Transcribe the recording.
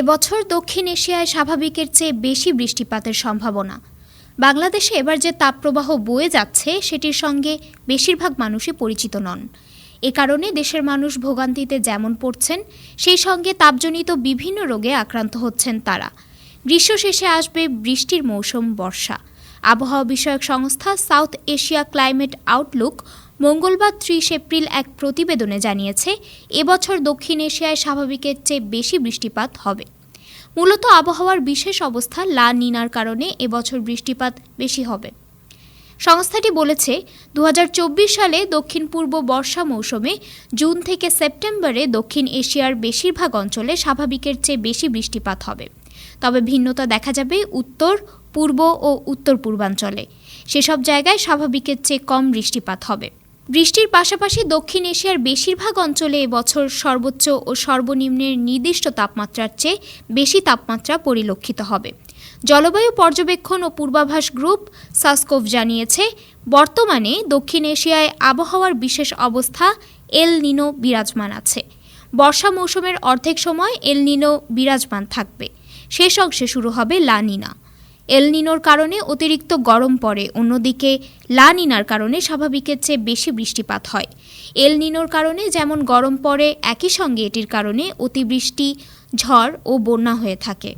এবছর দক্ষিণ এশিয়ায় স্বাভাবিকের চেয়ে বেশি বৃষ্টিপাতের সম্ভাবনা। বাংলাদেশে এবার যে তাপপ্রবাহ বয়ে যাচ্ছে, সেটির সঙ্গে বেশিরভাগ মানুষই পরিচিত নন। এ কারণে দেশের মানুষ ভোগান্তিতে যেমন পড়ছেন, সেই সঙ্গে তাপজনিত বিভিন্ন রোগে আক্রান্ত হচ্ছেন তারা। গ্রীষ্ম শেষে আসবে বৃষ্টির মৌসুম বর্ষা। আবহাওয়া বিষয়ক সংস্থা সাউথ এশিয়া ক্লাইমেট আউটলুক মঙ্গলবার ত্রিশ এপ্রিল এক প্রতিবেদনে জানিয়েছে, এবছর দক্ষিণ এশিয়ায় স্বাভাবিকের চেয়ে বেশি বৃষ্টিপাত হবে। মূলত আবহাওয়ার বিশেষ অবস্থা লা নিনার কারণে এবছর বৃষ্টিপাত বেশি হবে। সংস্থাটি বলেছে দু হাজার চব্বিশ সালে দক্ষিণ পূর্ব বর্ষা মৌসুমে জুন থেকে সেপ্টেম্বরে দক্ষিণ এশিয়ার বেশিরভাগ অঞ্চলে স্বাভাবিকের চেয়ে বেশি বৃষ্টিপাত হবে। তবে ভিন্নতা দেখা যাবে উত্তর, পূর্ব ও উত্তর পূর্বাঞ্চলে সেসব জায়গায় স্বাভাবিকের চেয়ে কম বৃষ্টিপাত হবে। বৃষ্টির পাশাপাশি দক্ষিণ এশিয়ার বেশিরভাগ অঞ্চলে এবছর সর্বোচ্চ ও সর্বনিম্নের নির্দিষ্ট তাপমাত্রার চেয়ে বেশি তাপমাত্রা পরিলক্ষিত হবে। জলবায়ু পর্যবেক্ষণ ও পূর্বাভাস গ্রুপ সাসকোভ জানিয়েছে, বর্তমানে দক্ষিণ এশিয়ায় আবহাওয়ার বিশেষ অবস্থা এল নিনো বিরাজমান আছে। বর্ষা মৌসুমের অর্ধেক সময় এল নিনো বিরাজমান থাকবে। শেষ অংশে শুরু হবে লা নিনা। এল নিনোর কারণে অতিরিক্ত গরম পড়ে, অন্যদিকে লা নিনার কারণে স্বাভাবিকের চেয়ে বেশি বৃষ্টিপাত হয়। এলনিনোর কারণে যেমন গরম পড়ে, একই সঙ্গে এটির কারণে অতিবৃষ্টি, ঝড় ও বন্যা হয়ে থাকে।